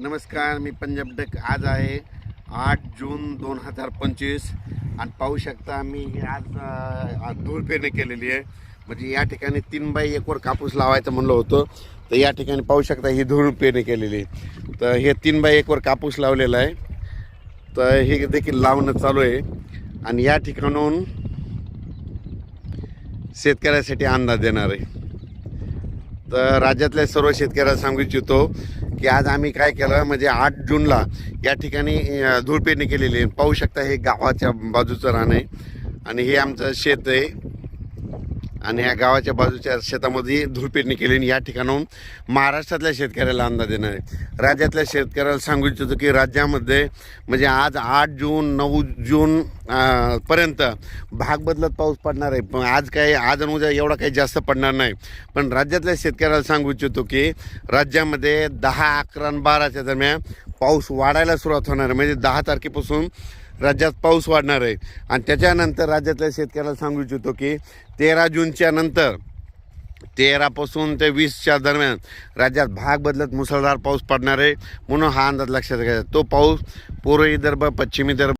नमस्कार मी पंजाब डक आज आहे आठ जून दोन हजार पंचवीस. आणि पाहू शकता मी हे आज अ, धूळ पेरणी केलेली आहे. म्हणजे या ठिकाणी तीन बाई एकवर कापूस लावायचं म्हणलं होतं. तर या ठिकाणी पाहू शकता ही धूळ पेरणी केलेली आहे. तर हे तीन बाई एकवर कापूस लावलेला आहे. तर हे देखील लावणं चालू आहे. आणि या ठिकाणून शेतकऱ्यासाठी अंदाज देणार आहे. तर राज्यातल्या सर्व शेतकऱ्याला सांगू इच्छितो की आज आम्ही काय केलं म्हणजे आठ जूनला या ठिकाणी अं, धूळ पेरणी केलेली आहे. पाहू शकता हे गावाच्या बाजूचं रान आहे आणि हे आमचं शेत आहे. आणि ह्या गावाच्या बाजूच्या शेतामध्ये धूळ केली आणि या ठिकाणाहून महाराष्ट्रातल्या शेतकऱ्याला अंदाज देणार आहे. राज्यातल्या शेतकऱ्याला सांगू इच्छितो की राज्यामध्ये म्हणजे आज आठ जून नऊ जून पर्यंत भाग बदलत पाऊस पडणार आहे. पण आज काय आज आणि उद्या एवढा काही जास्त पडणार नाही. पण राज्यातल्या शेतकऱ्याला सांगू इच्छितो की राज्यामध्ये दहा अकरा आणि बाराच्या दरम्यान पाऊस वाढायला सुरुवात होणार आहे. म्हणजे दहा तारखेपासून राज्यात पाऊस वाढणार आहे. आणि त्याच्यानंतर राज्यातल्या शेतकऱ्याला सांगू इच्छितो की तेरा जूनच्या नंतर तेरापासून ते वीसच्या दरम्यान राज्यात भाग बदलत मुसळधार पाऊस पडणार आहे. म्हणून हा अंदाज लक्षात घ्यायचा तो पाऊस पूर्वी विदर्भ पश्चिमी विदर्भ